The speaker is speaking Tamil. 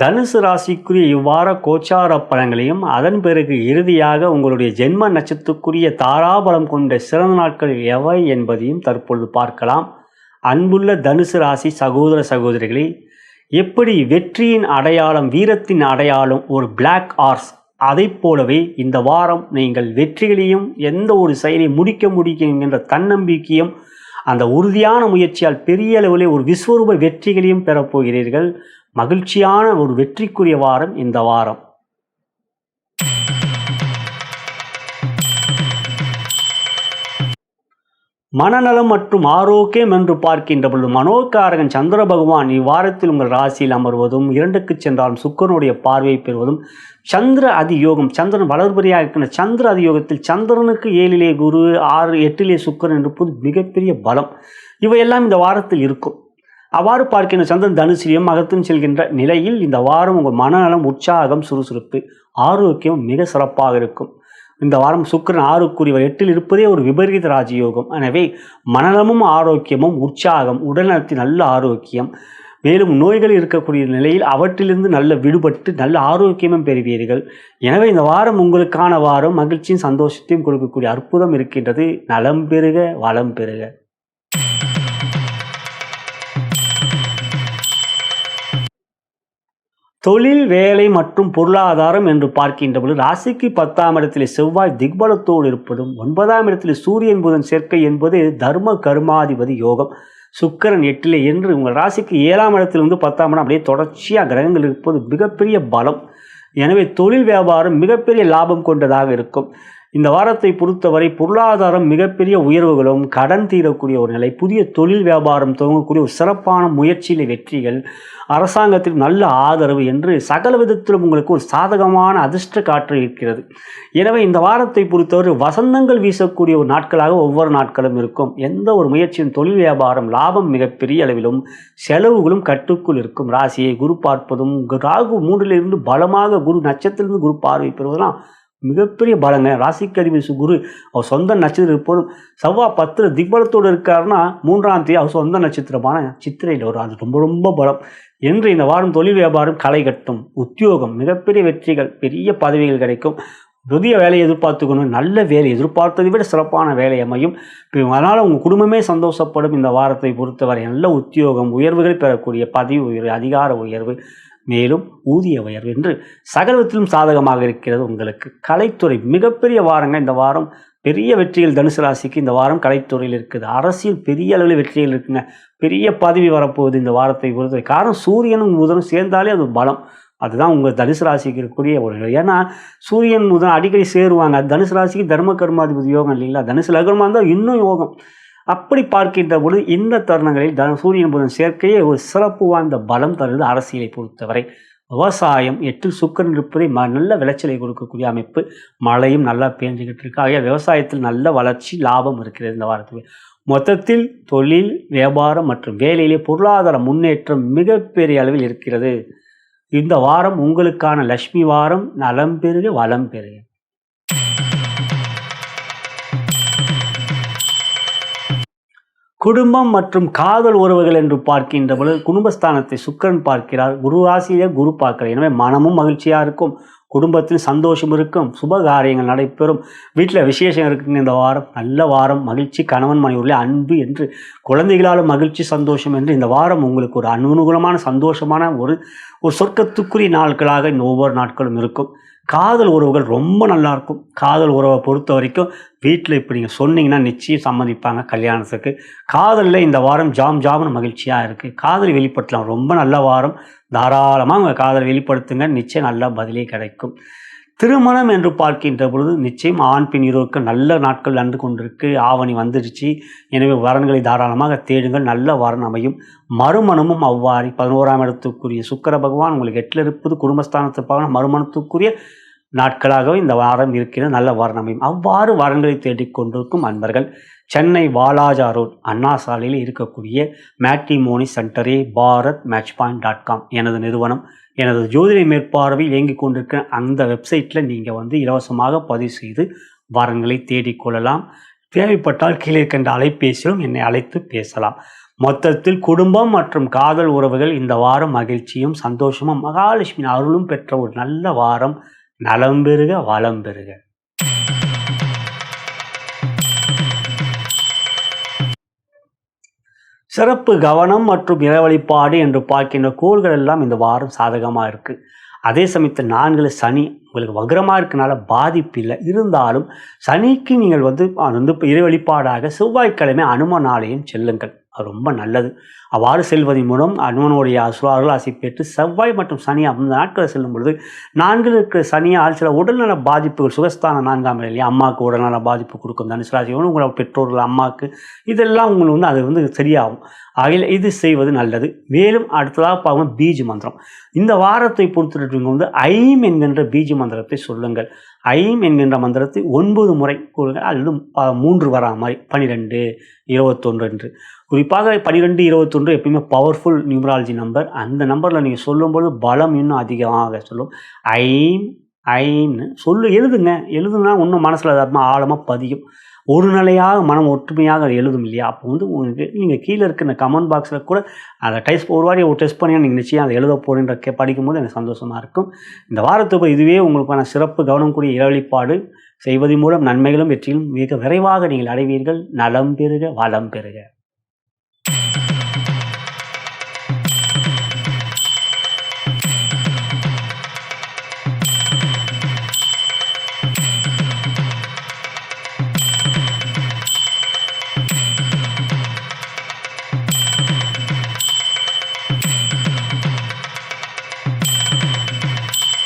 தனுசு ராசிக்குரிய இவ்வார கோச்சார பலன்களையும் அதன் பிறகு இறுதியாக உங்களுடைய ஜென்ம நட்சத்திற்குரிய தாராபலம் கொண்ட சிறந்த நாட்கள் எவை என்பதையும் தற்பொழுது பார்க்கலாம். அன்புள்ள தனுசு ராசி சகோதர சகோதரிகளே எப்படி வெற்றியின் அடையாளம் வீரத்தின் அடையாளம் ஒரு பிளாக் ஆர்ஸ் அதை போலவே இந்த வாரம் நீங்கள் வெற்றிகளையும் எந்த ஒரு செயலை முடிக்க முடியும் என்ற தன்னம்பிக்கையும் அந்த உறுதியான முயற்சியால் பெரிய அளவிலே ஒரு விஸ்வரூப வெற்றிகளையும் பெறப்போகிறீர்கள் மகிழ்ச்சியான ஒரு வெற்றிக்குரிய வாரம் இந்த வாரம். மனநலம் மற்றும் ஆரோக்கியம் என்று பார்க்கின்ற பொழுது மனோகாரகன் சந்திர பகவான் இவ்வாரத்தில் உங்கள் ராசியில் அமர்வதும் இரண்டுக்கு சென்றாலும் சுக்கரனுடைய பார்வை பெறுவதும் சந்திர அதியோகம் சந்திரன் வளர்பறியாக இருக்கின்ற சந்திர அதியோகத்தில் சந்திரனுக்கு ஏழிலே குரு ஆறு எட்டிலே சுக்கரன் இருப்பது மிகப்பெரிய பலம். இவையெல்லாம் இந்த வாரத்தில் இருக்கும். அவ்வாறு பார்க்கின்ற சந்திரன் தனுசிரியம் மகத்தும் செல்கின்ற நிலையில் இந்த வாரம் உங்கள் மனநலம் உற்சாகம் சுறுசுறுப்பு ஆரோக்கியம் மிக சிறப்பாக இருக்கும். இந்த வாரம் சுக்கிரன் ஆறுக்குரியவர் எட்டில் இருப்பதே ஒரு விபரீத ராஜயோகம். எனவே மனநலமும் ஆரோக்கியமும் உற்சாகம் உடல்நலத்தின் நல்ல ஆரோக்கியம் மேலும் நோய்கள் இருக்கக்கூடிய நிலையில் அவற்றிலிருந்து நல்ல விடுபட்டு நல்ல ஆரோக்கியமும் பெறுவீர்கள். எனவே இந்த வாரம் உங்களுக்கான வாரம் மகிழ்ச்சியும் சந்தோஷத்தையும் கொடுக்கக்கூடிய அற்புதம் இருக்கின்றது. நலம் பெறுக வளம் பெறுக தொழில் வேலை மற்றும் பொருளாதாரம் என்று பார்க்கின்ற பொழுது ராசிக்கு பத்தாம் இடத்தில் செவ்வாய் திக்பலத்தோடு இருப்பதும் ஒன்பதாம் இடத்தில் சூரியன் புதன் சேர்க்கை என்பது தர்ம கர்மாதிபதி யோகம். சுக்கரன் எட்டிலே என்று உங்கள் ராசிக்கு ஏழாம் இடத்திலிருந்து பத்தாம் இடம் அப்படியே தொடர்ச்சியாக கிரகங்கள் இருப்பது மிகப்பெரிய பலம். எனவே தொழில் வியாபாரம் மிகப்பெரிய லாபம் கொண்டதாக இருக்கும். இந்த வாரத்தை பொறுத்தவரை பொருளாதாரம் மிகப்பெரிய உயர்வுகளும் கடன் தீரக்கூடிய ஒரு நிலை புதிய தொழில் வியாபாரம் துவங்கக்கூடிய ஒரு சிறப்பான முயற்சியில வெற்றிகள் அரசாங்கத்தில் நல்ல ஆதரவு என்று சகல விதத்திலும் உங்களுக்கு ஒரு சாதகமான அதிர்ஷ்ட காற்று இருக்கிறது. எனவே இந்த வாரத்தை பொறுத்தவரை வசந்தங்கள் வீசக்கூடிய ஒரு நாட்களாக ஒவ்வொரு நாட்களும் இருக்கும். எந்த ஒரு முயற்சியும் தொழில் வியாபாரம் லாபம் மிகப்பெரிய அளவிலும் செலவுகளும் கட்டுக்குள் இருக்கும். ராசியை குரு பார்ப்பதும் ராகு மூன்றிலிருந்து பலமாக குரு நட்சத்திரத்திலிருந்து குரு பார்வை பெறுவதெல்லாம் மிகப்பெரிய பலங்க. ராசிக்கு அதிபதி குரு அவர் சொந்த நட்சத்திரம் இப்போது செவ்வாய் பத்து திக்பலத்தோடு இருக்காருன்னா மூன்றாம் தேதி அவர் சொந்த நட்சத்திரமான சித்திரையில் வரும். அது ரொம்ப ரொம்ப பலம். என்று இந்த வாரம் தொழில் வியாபாரம் களை கட்டும். உத்தியோகம் மிகப்பெரிய வெற்றிகள் பெரிய பதவிகள் கிடைக்கும். புதிய வேலையை எதிர்பார்த்துக்கணும். நல்ல வேலை எதிர்பார்த்ததை விட சிறப்பான வேலை அமையும். அதனால் உங்கள் குடும்பமே சந்தோஷப்படும். இந்த வாரத்தை பொறுத்தவரை நல்ல உத்தியோகம் உயர்வுகள் பெறக்கூடிய பதவி உயர்வு அதிகார உயர்வு மேலும் ஊதிய உயர்வு என்று சகலத்திலும் சாதகமாக இருக்கிறது உங்களுக்கு. கலைத்துறை மிகப்பெரிய வாரங்க. இந்த வாரம் பெரிய வெற்றிகள் தனுசு ராசிக்கு இந்த வாரம் கலைத்துறையில் இருக்குது. அரசியல் பெரிய அளவில் வெற்றிகள் இருக்குங்க. பெரிய பதவி வரப்போகுது இந்த வாரத்தை பொறுத்தவரை. காரணம் சூரியனும் புதனும் சேர்ந்தாலே அது பலம். அதுதான் உங்கள் தனுசு ராசிக்கு இருக்கக்கூடிய ஒரு ஏன்னா சூரியன் முதல் அடிக்கடி சேருவாங்க. தனுசு ராசிக்கு தர்ம கர்மாதிபதி யோகம் இல்லைங்களா? தனுசு லக்னமாக இருந்தால் இன்னும் யோகம். அப்படி பார்க்கின்ற பொழுது இந்த தருணங்களில் தன சூரியன் புதன் சேர்க்கையே ஒரு சிறப்பு வாய்ந்த பலம் தருது அரசியலை பொறுத்தவரை. விவசாயம் எட்டில் சுக்கரன் இருப்பதை ம நல்ல விளைச்சலை கொடுக்கக்கூடிய அமைப்பு. மழையும் நல்லா பேஞ்சுக்கிட்டு இருக்கு. ஆகிய விவசாயத்தில் நல்ல வளர்ச்சி லாபம் இருக்கிறது இந்த வாரத்தில். மொத்தத்தில் தொழில் வியாபாரம் மற்றும் வேலையிலே பொருளாதார முன்னேற்றம் மிகப்பெரிய அளவில் இருக்கிறது. இந்த வாரம் உங்களுக்கான லக்ஷ்மி வாரம். நலம் பெருக வளம் பெருக. குடும்பம் மற்றும் காதல் உறவுகள் என்று பார்க்கின்ற பொழுது குடும்பஸ்தானத்தை சுக்கரன் பார்க்கிறார். குரு ராசியிலே குரு பார்க்கிறார். எனவே மனமும் மகிழ்ச்சியாக இருக்கும் குடும்பத்தில் சந்தோஷம் இருக்கும் சுப காரியங்கள் நடைபெறும். வீட்டில் விசேஷம் இருக்குங்க இந்த வாரம். நல்ல வாரம். மகிழ்ச்சி கணவன் மனைவியுள்ள அன்பு என்று குழந்தைகளாலும் மகிழ்ச்சி சந்தோஷம் என்று இந்த வாரம் உங்களுக்கு ஒரு அனுகூலமான சந்தோஷமான ஒரு ஒரு சொர்க்கத்துக்குரிய நாட்களாக இந்த ஒவ்வொரு நாட்களும் இருக்கும். காதல் உறவுகள் ரொம்ப நல்லா இருக்கும் காதல் உறவை பொறுத்த வரைக்கும் வீட்டில் இப்போ நீங்கள் சொன்னீங்கன்னா நிச்சயம் சம்மதிப்பாங்க கல்யாணத்துக்கு. காதலில் இந்த வாரம் ஜாம் ஜாம்னு மகிழ்ச்சியாக இருக்குது காதல் வெளிப்படுத்தலாம். ரொம்ப நல்ல வாரம். தாராளமாக உங்கள் காதல் வெளிப்படுத்துங்க. நிச்சயம் நல்ல பதிலே கிடைக்கும். திருமணம் என்று பார்க்கின்ற பொழுது நிச்சயம் ஆண் பெண் இருவருக்கு நல்ல நாட்கள் நடந்து கொண்டிருக்கு. ஆவணி வந்துடுச்சு. எனவே வரன்களை தாராளமாக தேடுங்கள். நல்ல வரன் அமையும். மறுமணமும் அவ்வாறு. பதினோராம் இடத்துக்குரிய சுக்கர பகவான் உங்களுக்கு எட்டில் இருப்பது குடும்பஸ்தானத்தை பார்க்கணும் மறுமணத்துக்குரிய நாட்களாகவே இந்த வாரம் இருக்கிற நல்ல வாரம் அமையும். அவ்வாறு வாரங்களை தேடிக்கொண்டிருக்கும் அன்பர்கள் சென்னை வாலாஜா ரோட் அண்ணா சாலையில் இருக்கக்கூடிய matrimony சென்டரே Bharat match point dot com எனது நிறுவனம். எனது ஜோதிட மேற்பார்வையில் இயங்கிக் கொண்டிருக்கிற அந்த வெப்சைட்டில் நீங்கள் வந்து இலவசமாக பதிவு செய்து வாரங்களை தேடிக்கொள்ளலாம் தேவைப்பட்டால் கீழே இருக்கின்ற அலைபேசியிலும் என்னை அழைத்து பேசலாம். மொத்தத்தில் குடும்பம் மற்றும் காதல் உறவுகள் இந்த வாரம் மகிழ்ச்சியும் சந்தோஷமும் மகாலட்சுமி அருளும் பெற்ற ஒரு நல்ல வாரம் நலம் பெருக வளம் பெருக. சிறப்பு கவனம் மற்றும் இறை என்று பார்க்கின்ற கோள்கள் எல்லாம் இந்த வாரம் சாதகமாக இருக்குது அதே சமயத்தில் நான்கில் சனி உங்களுக்கு வக்ரமாக இருக்கனால பாதிப்பு இல்லை. இருந்தாலும் சனிக்கு நீங்கள் வந்து அது வந்து இறைவழிபாடாக செவ்வாய்க்கிழமை அனுமன் செல்லுங்கள். அது ரொம்ப நல்லது. அவ்வாறு செல்வதன் மூலம் அனுமனுடைய அசுரார்கள் ஆசை பெற்று செவ்வாய் மற்றும் சனி அந்த நாட்களில் செல்லும் பொழுது நான்கில் இருக்கிற சனியால் சில உடல்நல பாதிப்புகள் சுகஸ்தான நான்காம் இல்லையா அம்மாவுக்கு உடல்நல பாதிப்பு கொடுக்கும். தனுசுராசிகளும் உங்களோட பெற்றோர்கள் அம்மாவுக்கு இதெல்லாம் உங்களுக்கு வந்து அது வந்து சரியாகும். ஆகிய இது செய்வது நல்லது. மேலும் அடுத்ததாக பார்க்கும் பீஜ் மந்திரம். இந்த வாரத்தை பொறுத்திருக்கவங்க வந்து ஐம் என்கின்ற பீஜ மந்திரத்தை சொல்லுங்கள். ஐம் என்கின்ற மந்திரத்தை ஒன்பது முறை கூறுங்கள். அல்லது மூன்று வரா மாதிரி பன்னிரெண்டு இருபத்தொன்று என்று. குறிப்பாக பன்னிரெண்டு இருபத்தொன்று எப்பயுமே பவர்ஃபுல் நியூமராலஜி நம்பர் அந்த நம்பரில் நீங்கள் சொல்லும்போது பலம் இன்னும் அதிகமாக சொல்லும். ஐம் ஐன்னு சொல்லு எழுதுங்க. எழுதுனா இன்னும் மனசில் அது ஆழமாக பதியும். ஒரு நிலையாக மனம் ஒற்றுமையாக எழுதும் இல்லையா? அப்போ வந்து உங்களுக்கு நீங்கள் கீழே இருக்கிற கமெண்ட் பாக்ஸில் கூட அதை டெஸ்ட் ஒரு வாரி டெஸ்ட் பண்ணி நீங்கள் நிச்சயம் அதை எழுத போகிறேன்ற கே படிக்கும்போது எனக்கு சந்தோஷமாக இருக்கும். இந்த வாரத்துக்கு இதுவே உங்களுக்கான சிறப்பு கவனம் கூடிய இறைவழிப்பாடு செய்வதன் மூலம் நன்மைகளும் வெற்றியும் மிக விரைவாக நீங்கள் அடைவீர்கள். நலம் பெறுக வளம் பெறுக.